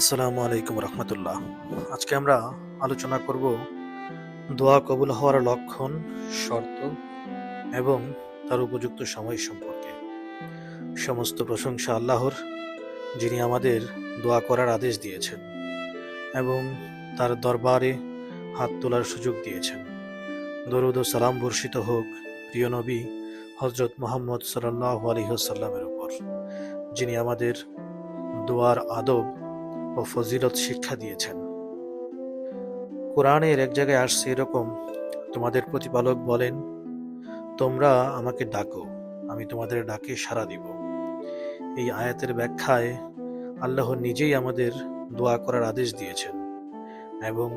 আসসালামু আলাইকুম রহমতুল্লাহ। আজকে আমরা আলোচনা করব দোয়া কবুল হওয়ার লক্ষণ, শর্ত এবং তার উপযুক্ত সময় সম্পর্কে। সমস্ত প্রশংসা আল্লাহর, যিনি আমাদের দোয়া করার আদেশ দিয়েছেন এবং তার দরবারে হাত তোলার সুযোগ দিয়েছেন। দরুদ ও সালাম বর্ষিত হোক প্রিয় নবী হজরত মোহাম্মদ সাল্লাহ আলহিহসাল্লামের উপর, যিনি আমাদের দোয়ার আদব ও ফজিলত শিক্ষা দিয়েছেন। কোরআনের এক জায়গায় আসছে এরকম, তোমাদের প্রতিপালক বলেন, তোমরা আমাকে ডাকো, আমি তোমাদের ডাকে সাড়া দিব। এই আয়াতের ব্যাখ্যায় আল্লাহ নিজেই আমাদের দোয়া করার আদেশ দিয়েছেন এবং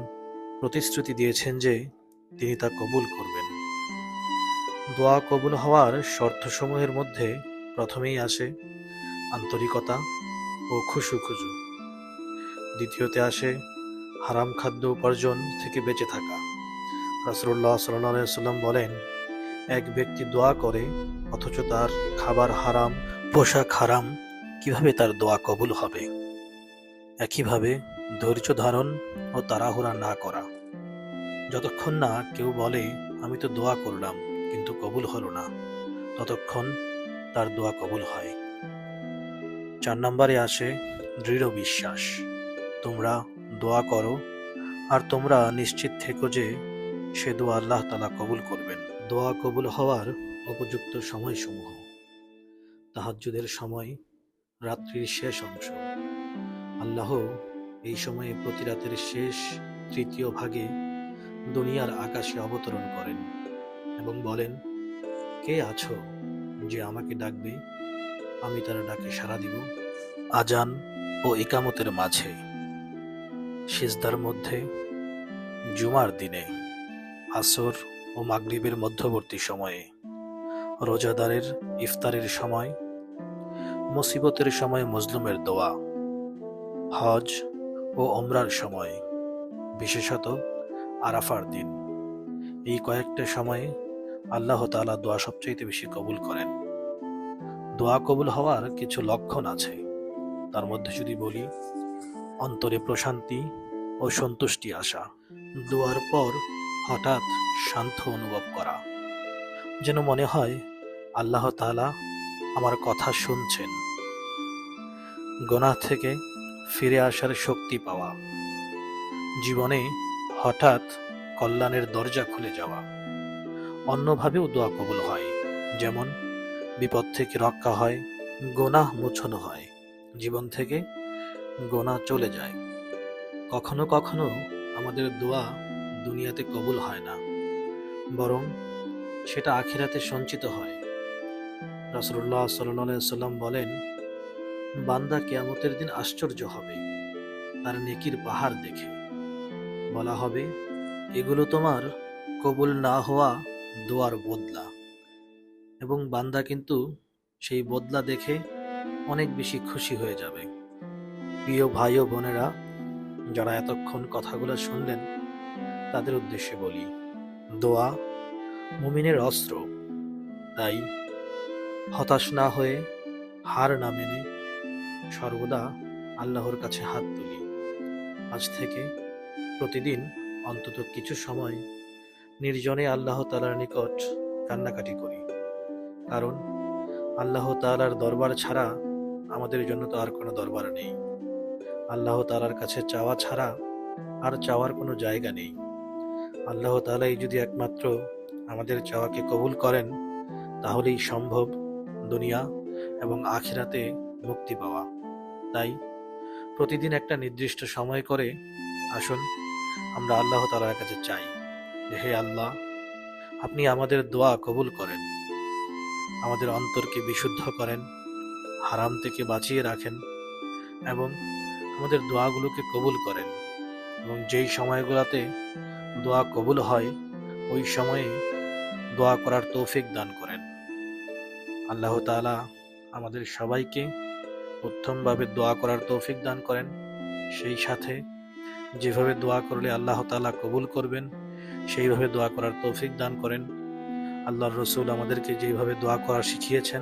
প্রতিশ্রুতি দিয়েছেন যে তিনি তা কবুল করবেন। দোয়া কবুল হওয়ার শর্তসমূহের মধ্যে প্রথমেই আসে আন্তরিকতা ও খুশু খুজু দ্বিতীয়তে আসে হারাম খাদ্য উপার্জন থেকে বেঁচে থাকা। রাসুল্লাহ সাল্লাম বলেন, এক ব্যক্তি দোয়া করে, অথচ তার খাবার হারাম, পোশাক হারাম, কীভাবে তার দোয়া কবুল হবে? একইভাবে ধৈর্য ধারণ ও তাড়াহুড়া না করা। যতক্ষণ না কেউ বলে, আমি তো দোয়া করলাম, কিন্তু কবুল হলো না, ততক্ষণ তার দোয়া কবুল হয়। চার নম্বরে আসে দৃঢ় বিশ্বাস। তোমরা দোয়া করো আর তোমরা নিশ্চিত থেকো যে সে দোয়া আল্লাহ তালা কবুল করবেন। দোয়া কবুল হওয়ার উপযুক্ত সময়সমূহ। তাহাজ্জুদের সময় রাত্রির শেষ অংশ। আল্লাহ এই সময়ে প্রতি রাতের শেষ তৃতীয় ভাগে দুনিয়ার আকাশে অবতরণ করেন এবং বলেন, কে আছো যে আমাকে ডাকবে? আমি তার ডাকে সাড়া দিব। আজান ও একামতের মাঝে। সিজদার মধ্যে, জুমার দিনে, আসর ও মাগরিবের মধ্যবর্তী সময়ে, রোজাদারের ইফতারের সময়, মুসিবতের সময় মজলুমের দোয়া, হজ ও অমরার সময়, বিশেষত আরাফার দিন। এই কয়েকটা সময়ে আল্লাহ তাআলা দোয়া সবচাইতে বেশি কবুল করেন। দোয়া কবুল হওয়ার কিছু লক্ষণ আছে। তার মধ্যে যদি বলি অন্তরে প্রশান্তি ও সন্তুষ্টি আসা। দোয়ার পর হঠাৎ শান্ত অনুভব করা। যেন মনে হয় আল্লাহ তাআলা আমার কথা শুনছেন। গোনাহ থেকে ফিরে আসার শক্তি পাওয়া। জীবনে হঠাৎ কল্যাণের দরজা খুলে যাওয়া। অন্যভাবেও দোয়া কবুল হয়, যেমন বিপদ থেকে রক্ষা হয়, গোনাহ মোছনো হয়, জীবন থেকে গোনা চলে যায়। কখনো কখনো আমাদের দোয়া দুনিয়াতে কবুল হয় না, বরং সেটা আখিরাতে সঞ্চিত হয়। রাসুল্লাহ সাল্লাম বলেন, বান্দা কেয়ামতের দিন আশ্চর্য হবে, তার নেকির পাহাড় দেখে। বলা হবে, এগুলো তোমার কবুল না হওয়া দোয়ার বদলা। এবং বান্দা কিন্তু সেই বদলা দেখে অনেক বেশি খুশি হয়ে যাবে। প্রিয় ভাই ও বোনেরা, যারা এতক্ষণ কথাগুলো শুনলেন, তাদের উদ্দেশ্যে বলি, দোয়া মুমিনের অস্ত্র। তাই হতাশ না হয়ে হার না মেনে সর্বদা আল্লাহর কাছে হাত তুলি। আজ থেকে প্রতিদিন অন্তত কিছু সময় নির্জনে আল্লাহ তালার নিকট কান্নাকাটি করি। কারণ আল্লাহ তালার দরবার ছাড়া আমাদের জন্য তো আর কোনো দরবার নেই। আল্লাহ তালার কাছে চাওয়া ছাড়া আর চাওয়ার কোনো জায়গা নেই। আল্লাহ তালাই যদি একমাত্র আমাদের চাওয়াকে কবুল করেন, তাহলেই সম্ভব দুনিয়া এবং আখিরাতে মুক্তি পাওয়া। তাই প্রতিদিন একটা নির্দিষ্ট সময় করে আসুন, আমরা আল্লাহ তালার কাছে চাই যে, হে আল্লাহ, আপনি আমাদের দোয়া কবুল করেন, আমাদের অন্তরকে বিশুদ্ধ করেন, হারাম থেকে বাঁচিয়ে রাখেন এবং আমাদের দোয়াগুলোকে কবুল করেন। এবং যেই সময়গুলোতে দোয়া কবুল হয়, ওই সময়ে দোয়া করার তৌফিক দান করেন। আল্লাহ তাআলা আমাদের সবাইকে উত্তমভাবে দোয়া করার তৌফিক দান করেন। সেই সাথে যেভাবে দোয়া করলে আল্লাহ তাআলা কবুল করবেন, সেইভাবে দোয়া করার তৌফিক দান করেন। আল্লাহর রসুল আমাদেরকে যেভাবে দোয়া করা শিখিয়েছেন,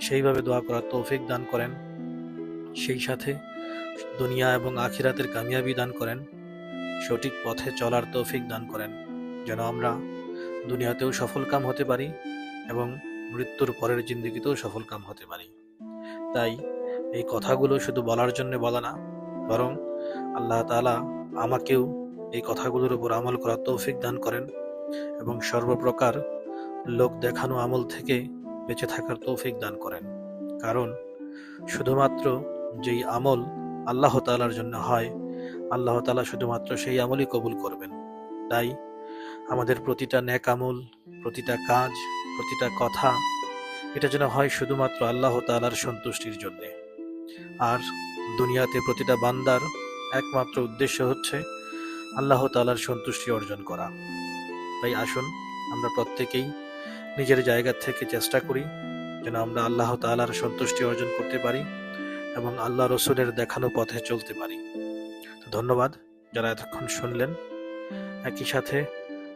সেইভাবে দোয়া করার তৌফিক দান করেন। সেই সাথে দুনিয়া এবং আখিরাতের কামিয়াবি দান করেন। সঠিক পথে চলার তৌফিক দান করেন, যেন আমরা দুনিয়াতেও সফল কাম হতে পারি এবং মৃত্যুর পরের জিন্দগিতেও সফল কাম হতে পারি। তাই এই কথাগুলো শুধু বলার জন্য বলা না, বরং আল্লাহ তাআলা আমাকেও এই কথাগুলোর উপর আমল করার তৌফিক দান করেন এবং সর্বপ্রকার লোক দেখানো আমল থেকে বেঁচে থাকার তৌফিক দান করেন। কারণ শুধুমাত্র যেই আমল আল্লাহ তালার জন্য হয়। আল্লাহ তাআলা শুধুমাত্র সেই আমলই কবুল করবেন। তাই আমাদের প্রতিটা ন্যাক আমল, প্রতিটা কাজ, প্রতিটা কথা, এটা যেন হয় শুধুমাত্র আল্লাহ তালার সন্তুষ্টির জন্য। আর দুনিয়াতে প্রতিটা বান্দার একমাত্র উদ্দেশ্য হচ্ছে আল্লাহ তালার সন্তুষ্টি অর্জন করা। তাই আসুন, আমরা প্রত্যেকেই নিজের জায়গা থেকে চেষ্টা করি যেন আমরা আল্লাহ তালার সন্তুষ্টি অর্জন করতে পারি। এবং আল্লাহ রসুলের দেখানো পথে চলতে পারি। তো ধন্যবাদ যারা এতক্ষণ শুনলেন। একই সাথে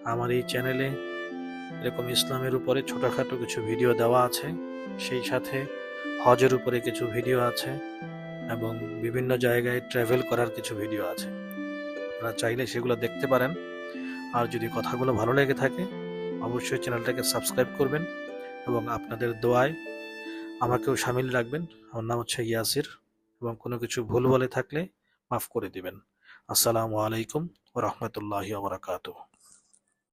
আমার এই চ্যানেলে এরকম ইসলামের উপরে ছোটোখাটো কিছু ভিডিও দেওয়া আছে। সেই সাথে হজের উপরে কিছু ভিডিও আছে এবং বিভিন্ন জায়গায় ট্রাভেল করার কিছু ভিডিও আছে। আপনারা চাইলে সেগুলো দেখতে পারেন। আর যদি কথাগুলো ভালো লেগে থাকে, অবশ্যই চ্যানেলটাকে সাবস্ক্রাইব করবেন এবং আপনাদের দোয়ায় আমাকেও সামিল রাখবেন। আমার নাম হচ্ছে ইয়াসির এবং কোনো কিছু ভুল বলে থাকলে মাফ করে দিবেন। আসসালামু আলাইকুম ও রহমতুল্লাহি